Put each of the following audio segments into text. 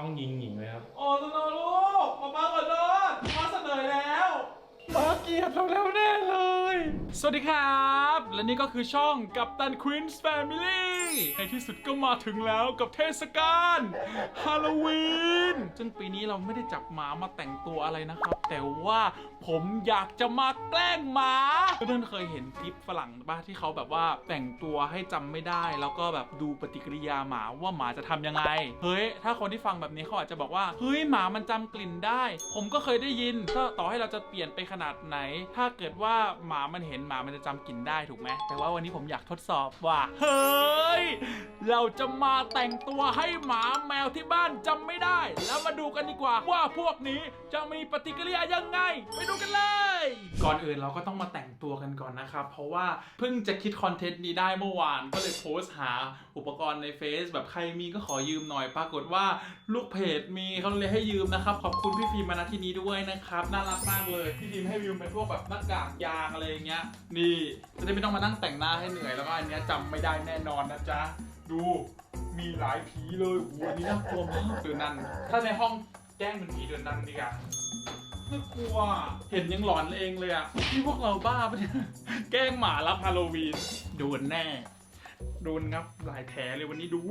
น้องยิงหญิงเลยครับ โอ้สโนว์ลูกมาป้าขอโทษมาเสนอแล้วมาเกลียดเราแล้วแน่เลย สวัสดีครับ และนี่ก็คือช่องกับตันควีนส์แฟมิลี่ในที่สุดก็มาถึงแล้วกับเทศกาลฮาโลวีนซึ่งปีนี้เราไม่ได้จับหมามาแต่งตัวอะไรนะครับ แต่ว่าผมอยากจะมาแกล้งหมาเพื่อนเคยเห็นคลิปฝรั่งป่ะที่เขาแบบว่าแต่งตัวให้จำไม่ได้ แล้วก็แบบดูปฏิกิริยาหมาว่าหมาจะทำยังไง เฮ้ย ถ้าคนที่ฟังแบบนี้เขาอาจจะบอกว่า เฮ้ยหมามันจำกลิ่นได้ ผมก็เคยได้ยินถ้าต่อให้เราจะเปลี่ยนไปขนาดไหน ถ้าเกิดว่าหมามันเห็นหมามันจะจำกลิ่นได้ถูกไหมแต่ว่าวันนี้ผมอยากทดสอบว่า เฮ้ย เราจะมาแต่งตัวให้หมาแมวที่บ้านจำไม่ได้ แล้วมาดูกันดีกว่าว่าพวกนี้จะมีปฏิกิริยายังไง ไปดูกันเลย ก่อนอื่นเราก็ต้องมาแต่งตัวกันก่อนนะครับ เพราะว่าเพิ่งจะคิดคอนเทนต์นี้ได้เมื่อวาน ก็เลยโพสต์หาอุปกรณ์ในเฟซแบบใครมีก็ขอยืมหน่อยปรากฏว่าลูกเพจมีเขาเลยให้ยืมนะครับ ขอบคุณพี่ฟิล์มมาณที่นี้ด้วยนะครับน่ารักมากเลยพี่ฟิล์มให้ยืมเป็นพวกแบบหน้ากากยางอะไรอย่างเงี้ยนี่จะได้ไม่ต้องมานั่งแต่งหน้าให้เหนื่อยแล้วก็อันเนี้ยจำไม่ได้แน่นอนนะจ๊ะ ดูมีหลายผีเลยโอ้โหอันนี้น่ากลัวมากเดือนนั้น ถ้าในห้องแจ้งเป็นผีเดือนนั้นดีกว่าน่ากลัวเห็นยังหลอนเองเลยอะนี่พวกเราบ้าปะเนี่ยแกล้งหมารับฮาโลวีนโดนแน่ โดนครับหลายแผลเลยวันนี้ดู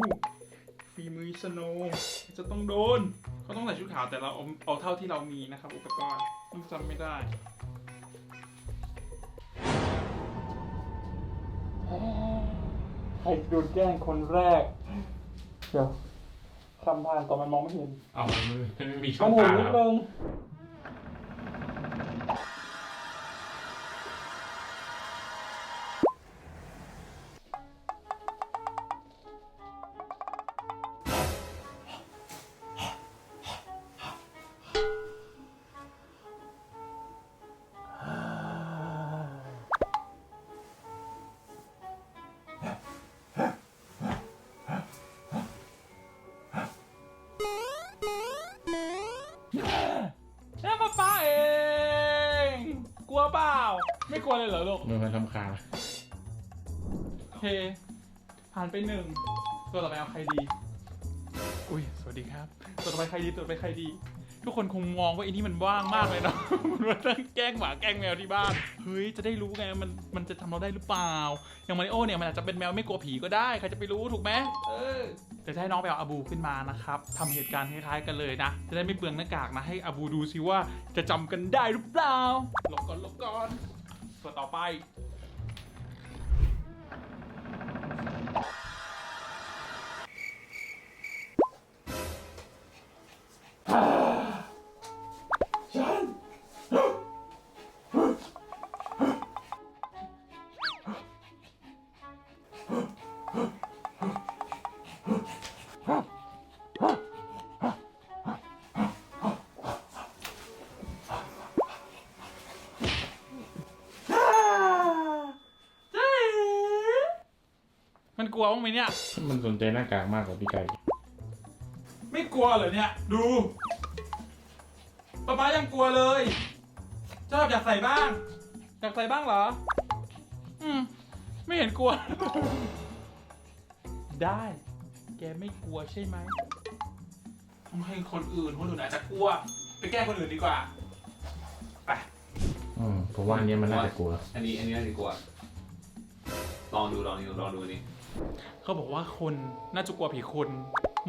ฝีมือสโนว์จะต้องโดน เขาต้องใส่ชุดขาวแต่เราเอาเอาเท่าที่เรามีนะครับ อุปกรณ์ต้องจำไม่ได้ รโดนแกล้งคนแรก เดี๋ยวคำผ่านต่อมันมองไม่เห็นเอามันไม่มีช่อมังนเห็นตานิดแล้ว นึง ไม่กลัวเลยเหรอลูกมือมันทำคาญโอเค ผ่านไปหนึ่ง ตัวต่อไปเอาใครดี อุ้ย สวัสดีครับ ตัวต่อไปใครดี ตัวต่อไปใครดี ทุกคนคงมองว่าไอ้นี่มันว่างมากเลยเนาะ มันมาตั้งแกล้งหมาแกล้งแมวที่บ้าน เฮ้ย จะได้รู้ไง มัน มันจะทำเราได้หรือเปล่า อย่างมาริโอเนี่ย มันอาจจะเป็นแมวไม่กลัวผีก็ได้ ใครจะไปรู้ถูกไหมเออแต่จะให้น้องไปเอาอาบูขึ้นมานะครับทำเหตุการณ์คล้ายๆกันเลยนะ จะได้ไม่เปลืองหน้ากากนะ ให้อาบูดูซิว่าจะจำกันได้หรือเปล่า หลบก่อนหลบก่อน ตัวต่อไปอ่า กลัวบ้างไหมเนี่ย มันสนใจหน้ากากมากกว่าพี่ไก่ไม่กลัวเหรอเนี่ย ดูป๊าป๊ายังกลัวเลย ชอบอยากใส่บ้าง อยากใส่บ้างเหรอ อืม ไม่เห็นกลัว ได้ แกไม่กลัวใช่ไหมต้องให้คนอื่นคนอื่นอาจจะกลัว ไปแกล้งคนอื่นดีกว่า ไป อืมผมว่าอันเนี้ยมันน่าจะกลัว อันนี้อันนี้น่าจะกลัว ลองดูลองดูลองดูนี่เขาบอกว่าคนน่าจะกลัวผีคน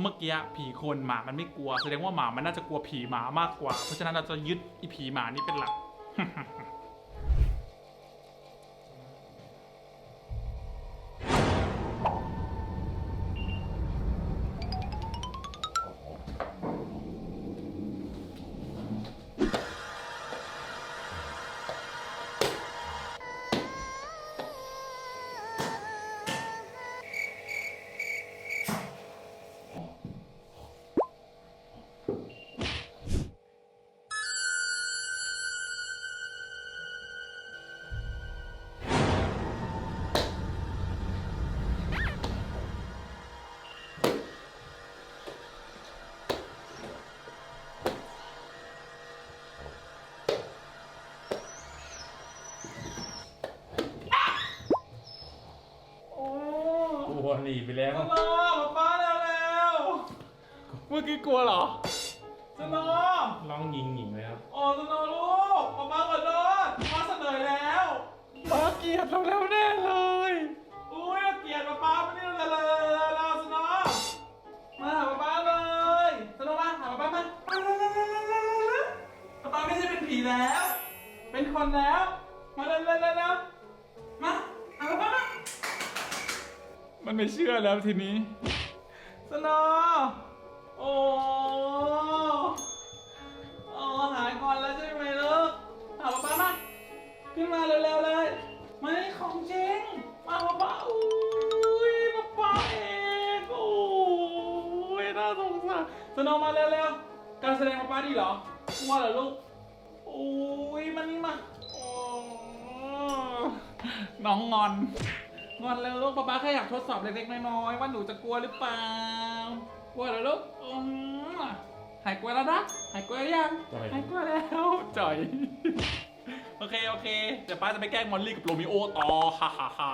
เมื่อกี้ผีคนหมามันไม่กลัว แสดงว่าหมามันน่าจะกลัวผีหมามากกว่า เพราะฉะนั้นเราจะยึดอีผีหมานี้เป็นหลัก ไปแล้วมาป้าเร็วเร็วเมื่อกี้กลัวเหรอสโนว์ร้องยิงหญิงเลยครับโอ้สโนว์ลูกป๊าป๊าขอโทษป๊าเสนอแล้วป๊าเกลียดเราแล้วแน่เลย อุ้ยเกลียดป๊าป๊าไม่ได้เลยเลยเราสโนว์มาหาป๊าป๊าเลยสโนว์มาหาป๊าป๊ามาป๊าป๊าไม่ใช่เป็นผีแล้ว เป็นคนแล้ว มาเร็วเร็วเร็วเร็วมาหาป๊าป๊ามา มันไม่เชื่อแล้วทีนี้ สนว์โอ้โอ้หายก่อนแล้วใช่ไหมลูกหาป๊าป๊ามาขึ้นมาเร็วๆเลยมาให้ของจริง มาป๊าป๊าอุ้ยป๊าป๊าเองโอ้ยน่าสงสารสนว์มาเร็วๆ การแสดงป๊าป๊าดีเหรอกลัวเหรอลูกโอ้ยมันนี่มาน้องงอน งอนแล้วลูกป๊าป๊าแค่อยากทดสอบเล็กๆน้อยๆว่าหนูจะกลัวหรือเปล่า กลัวเหรอลูกอืมหายกลัวแล้วนะ หายกลัวหรือยัง จ่อย หายกลัวแล้วจ่อย โอเคโอเค เดี๋ยวป้าจะไปแกล้งมอลลี่กับโรมิโอต่อ ฮ่าฮ่าฮ่า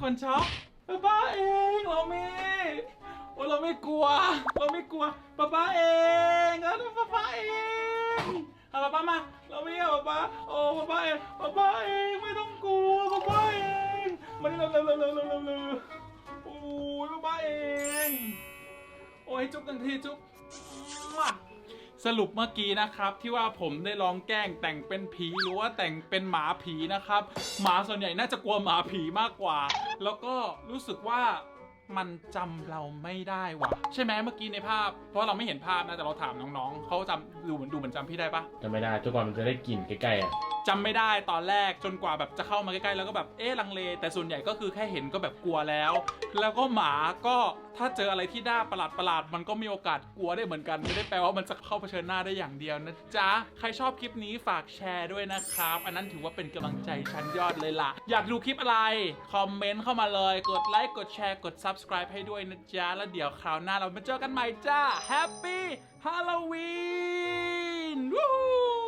คนช็อกป๊าป๊าเองเราไม่โอ้เราไม่กลัว เราไม่กลัวป๊าป๊าเองแล้วป๊าป๊าเองเอาป๊าป๊ามา เราไม่เอาป๊าป๊าโอ้ป๊าป๊าเองป๊าป๊าเองไม่ต้องกลัวป๊าป๊าเองมาเร็วเร็วเร็วเร็วเร็วเร็วเร็วโอ้ยป๊าป๊าเองโอ้ยจุ๊บทันทีจุ๊บมั่ว สรุปเมื่อกี้นะครับที่ว่าผมได้ลองแกล้งแต่งเป็นผีหรือว่าแต่งเป็นหมาผีนะครับหมาส่วนใหญ่น่าจะกลัวหมาผีมากกว่า แล้วก็รู้สึกว่ามันจำเราไม่ได้ว่ะ ใช่ไหมเมื่อกี้ในภาพ เพราะเราไม่เห็นภาพนะแต่เราถามน้องๆเขาจำดูเหมือนดูเหมือนจำพี่ได้ปะจำไม่ได้จนกว่ามันจะได้กลิ่นใกล้ๆอะจำไม่ได้ตอนแรกจนกว่าแบบจะเข้ามาใกล้ๆแล้วก็แบบเอ๊ะลังเล แต่ส่วนใหญ่ก็คือแค่เห็นก็แบบกลัวแล้ว แล้วก็หมาก็ถ้าเจออะไรที่น่าประหลาดประหลาดๆมันก็มีโอกาสกลัวได้เหมือนกันไม่ได้แปลว่ามันจะเข้าเผชิญหน้าได้อย่างเดียวนะจ๊ะใครชอบคลิปนี้ฝากแชร์ด้วยนะครับ อันนั้นถือว่าเป็นกำลังใจชั้นยอดเลยล่ะ อยากดูคลิปอะไรคอมเมนต์เข้ามาเลย กดไลค์กดแชร์กด subscribe ให้ด้วยนะจ๊ะแล้วเดี๋ยวคราวหน้าเรามาเจอกันใหม่จ้า Happy Halloween วู้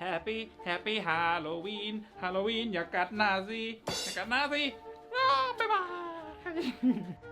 แฮปปี้แฮปปี้ฮาโลวีนฮาโลวีนอย่ากัดน้าสิอย่ากัดน้าสิบ๊ายบาย